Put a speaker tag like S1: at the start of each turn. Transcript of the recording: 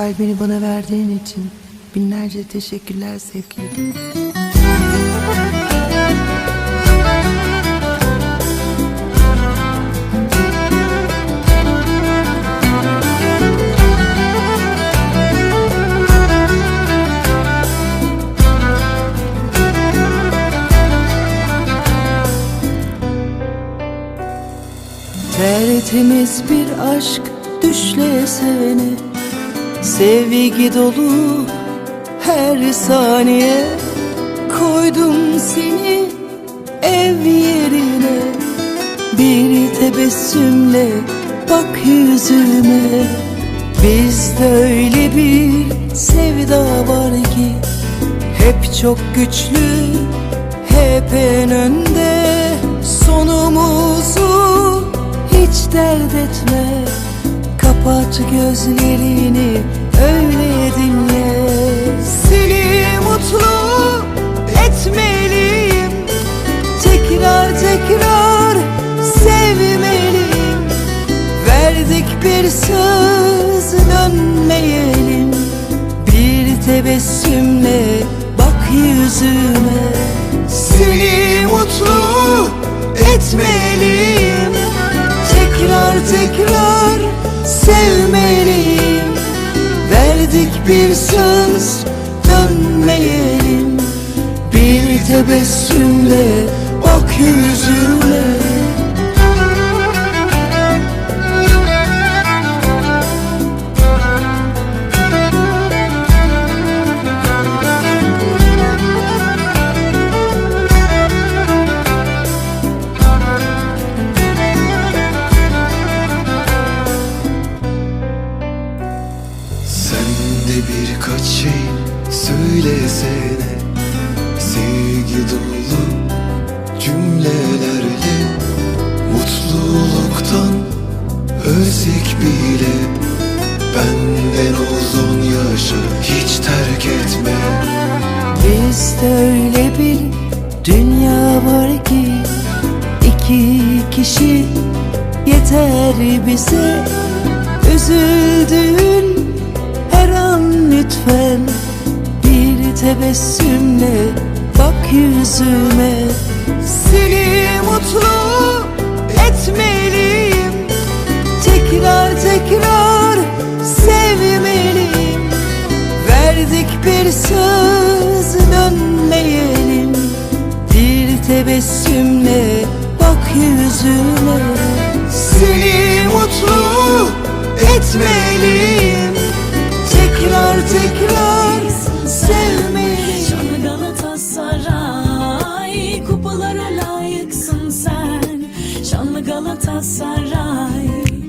S1: Kalbini bana verdiğin için binlerce teşekkürler sevgilim. Tertemiz bir aşk düşle sevene Sevgi dolu her saniye. Koydum seni ev yerine. Bir tebessümle bak yüzüme. Bizde öyle bir sevda var ki Hep çok güçlü, hep en önde. Sonumuzu hiç dert etme Kapat gözlerini öyle dinle. Seni mutlu etmeliyim. Tekrar tekrar sevmeliyim. Verdik bir söz dönmeyelim. Bir tebessümle bak yüzüme. Seni mutlu etmeliyim tebessümle bak yüzüme.
S2: Sen de birkaç şey söylesene Sevgi dolu cümlelerle Mutluluktan ölsek bile Benden uzun yaşı hiç terk etme.
S1: Bizde öyle bir dünya var ki iki kişi yeter bize. Üzüldüğün her an lütfen Bir tebessümle yüzüme Seni mutlu etmeliyim. Tekrar tekrar sevmeliyim. Verdik bir söz dönmeyelim. Bir tebessümle bak yüzüme. Seni mutlu etmeliyim
S3: Bombalara layıksın sen. Şanlı Galatasaray.